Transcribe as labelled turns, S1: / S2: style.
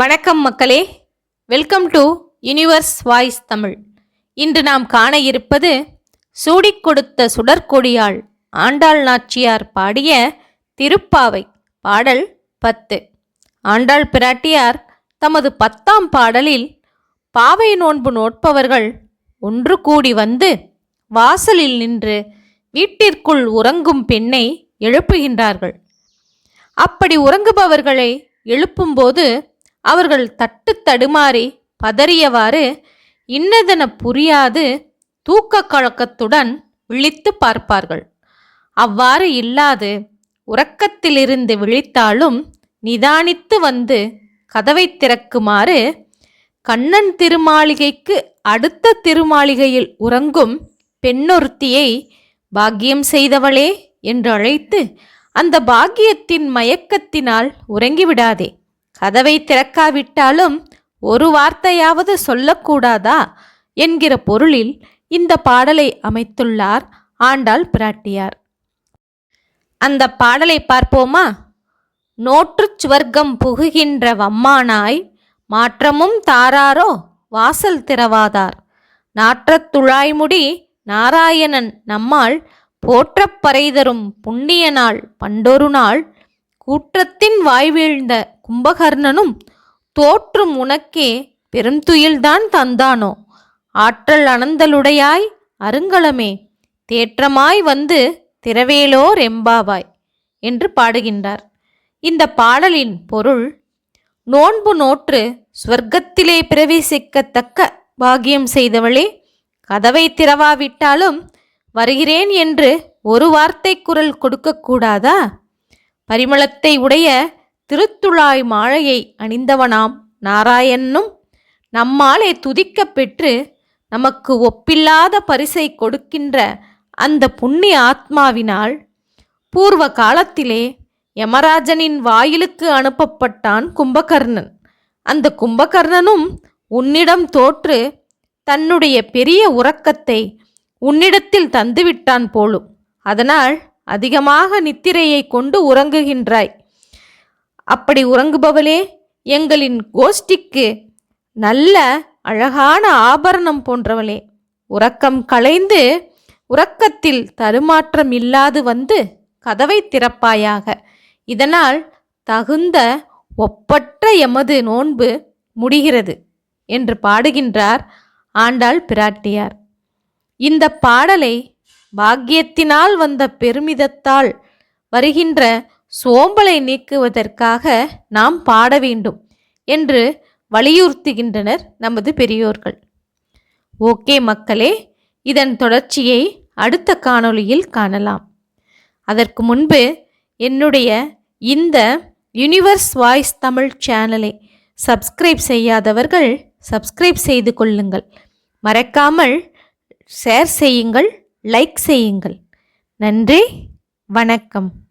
S1: வணக்கம் மக்களே. Welcome to Universe Voice Tamil இன்று நாம் காண இருப்பது சூடிக் கொடுத்த சுடற்கொடியாள் ஆண்டாள் நாச்சியார் பாடிய திருப்பாவை பாடல் பத்து. ஆண்டாள் பிராட்டியார் தமது பத்தாம் பாடலில் பாவை நோன்பு நோட்பவர்கள் ஒன்று கூடி வந்து வாசலில் நின்று வீட்டிற்குள் உறங்கும் பெண்ணை எழுப்புகின்றார்கள். அப்படி உறங்குபவர்களை எழுப்பும்போது அவர்கள் தட்டு தடுமாறி பதறியவாறு இன்னதென புரியாது தூக்க கழக்கத்துடன் விழித்து பார்ப்பார்கள். அவ்வாறு இல்லாது உறக்கத்திலிருந்து விழித்தாலும் நிதானித்து வந்து கதவை திறக்குமாறு கண்ணன் திருமாளிகைக்கு அடுத்த திருமாளிகையில் உறங்கும் பெண்ணொருத்தியை பாக்கியம் செய்தவளே என்று அழைத்து அந்த பாக்கியத்தின் மயக்கத்தினால் உறங்கிவிடாதே. கதவை திறக்காவிட்டாலும் ஒரு வார்த்தையாவது சொல்லக்கூடாதா? என்கிற பொருளில் இந்த பாடலை அமைத்துள்ளார் ஆண்டாள் பிராட்டியார். அந்த பாடலை பார்ப்போமா? நோற்றுச் சுவர்க்கம் புகுகின்ற வம்மானாய் மாற்றமும் தாராரோ வாசல் திறவாதார். நாற்றத் துழாய்முடி நாராயணன் நம்மால் போற்றப் பறைதரும் புண்ணிய நாள் பண்டொரு நாள் கூற்றத்தின் வாய்வீழ்ந்த கும்பகர்ணனும் தோற்றும் உனக்கே பெருந்துயில்தான் தந்தானோ? ஆற்றல் அனந்தலுடையாய் அருங்கலமே தேற்றமாய் வந்து திரவேலோர் எம்பாவாய் என்று பாடுகின்றார். இந்த பாடலின் பொருள் நோன்பு நோற்று ஸ்வர்க்கத்திலே பிரவேசிக்கத்தக்க பாக்கியம் செய்தவளே கதவை திறவாவிட்டாலும் வருகிறேன் என்று ஒரு வார்த்தை குரல் கொடுக்கக்கூடாதா? பரிமளத்தை உடைய திருத்துழாய் மாழையை அணிந்தவனாம் நாராயணனும் நம்மாலே துதிக்கப் பெற்று நமக்கு ஒப்பில்லாத பரிசை கொடுக்கின்ற அந்த புண்ணிய ஆத்மாவினால் பூர்வ காலத்திலே யமராஜனின் வாயிலுக்கு அனுப்பப்பட்டான் கும்பகர்ணன். அந்த கும்பகர்ணனும் உன்னிடம் தோற்று தன்னுடைய பெரிய உறக்கத்தை உன்னிடத்தில் தந்துவிட்டான் போலும். அதனால் அதிகமாக நித்திரையை கொண்டு உறங்குகின்றாய். அப்படி உறங்குபவளே எங்களின் கோஷ்டிக்கு நல்ல அழகான ஆபரணம் போன்றவளே உறக்கம் களைந்து உறக்கத்தில் தருமாற்றம் இல்லாது வந்து கதவை திறப்பாயாக. இதனால் தகுந்த ஒப்பற்ற எமது நோன்பு முடிகிறது என்று பாடுகின்றார் ஆண்டாள் பிராட்டியார். இந்த பாடலை பாக்கியத்தினால் வந்த பெருமிதத்தால் வருகின்ற சோம்பலை நீக்குவதற்காக நாம் பாட வேண்டும் என்று வலியுறுத்துகின்றனர் நமது பெரியோர்கள். ஓகே மக்களே இதன் தொடர்ச்சியை அடுத்த காணொளியில் காணலாம். அதற்கு முன்பு என்னுடைய இந்த யுனிவர்ஸ் வாய்ஸ் தமிழ் சேனலை சப்ஸ்கிரைப் செய்யாதவர்கள் சப்ஸ்கிரைப் செய்து கொள்ளுங்கள். மறக்காமல் ஷேர் செய்யுங்கள். லைக் செய்யுங்கள். நன்றி வணக்கம்.